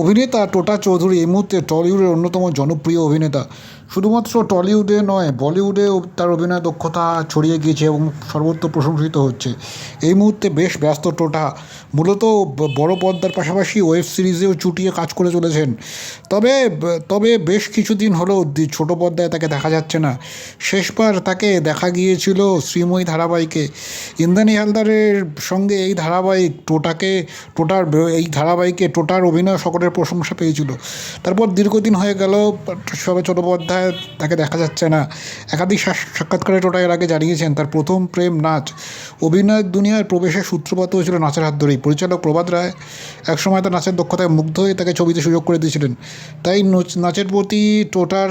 অভিনেতা টোটা চৌধুরী এই মুহূর্তে টলিউডের অন্যতম জনপ্রিয় অভিনেতা। শুধুমাত্র টলিউডে নয়, বলিউডেও তার অভিনয় দক্ষতা ছড়িয়ে গিয়েছে এবং সর্বত্র প্রশংসিত হচ্ছে। এই মুহূর্তে বেশ ব্যস্ত টোটা। মূলত বড় পর্দার পাশাপাশি ওয়েব সিরিজেও চুটিয়ে কাজ করে চলেছেন। তবে তবে বেশ কিছুদিন হলো ছোট পর্দায় তাকে দেখা যাচ্ছে না। শেষবার তাকে দেখা গিয়েছিল শ্রীময়ী ধারাবাহিকে। ইন্দ্রাণী হালদারের সঙ্গে এই ধারাবাহিক টোটাকে, টোটার, এই ধারাবাহিকে টোটার অভিনয় সকলের প্রশংসা পেয়েছিল। তারপর দীর্ঘদিন হয়ে গেল সবে চট্টোপাধ্যায় তাকে দেখা যাচ্ছে না। একাধিক সাক্ষাৎকারে টোটা এর আগে জানিয়েছেন, তার প্রথম প্রেম নাচ। অভিনয়ের দুনিয়ায় প্রবেশের সূত্রপাত হয়েছিল নাচের হাত ধরেই। পরিচালক প্রভাত রায় একসময় তার নাচের দক্ষতায় মুগ্ধ হয়ে তাকে ছবিতে সুযোগ করে দিয়েছিলেন। তাই নোচ- নাচের প্রতি টোটার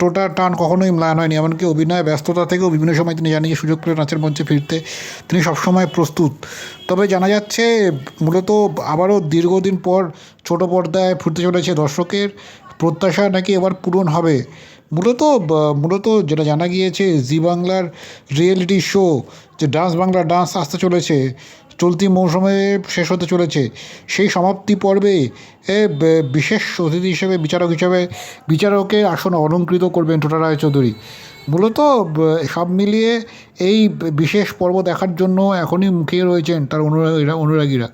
টোটার টান কখনোই ম্লান হয়নি। এমনকি অভিনয় ব্যস্ততা থেকেও বিভিন্ন সময় তিনি জানিয়ে সুযোগ পেলে নাচের মঞ্চে ফিরতে। তিনি সবসময় প্রস্তুত। তবে জানা যাচ্ছে, মূলত আবারও দীর্ঘদিন পর ছোট পর্দায় ফুটতে চলেছে দর্শকের প্রত্যাশা নাকি এবার পূরণ হবে। মূলত মূলত যেটা জানা গিয়েছে, জি বাংলার রিয়েলিটি শো, যে ডান্স বাংলা ডান্স আসতে চলেছে চলতি মৌসুমে শেষ হতে চলেছে। সেই সমাপ্তি পর্বে এ বিশেষ অতিথি হিসেবে বিচারক হিসেবে বিচারকের আসন অলঙ্কৃত করবেন টোটা রায়চৌধুরী মূলত সব মিলিয়ে এই বিশেষ পর্ব দেখার জন্য এখনই মুখিয়ে রয়েছেন তার অনুরাগীরা অনুরাগীরা।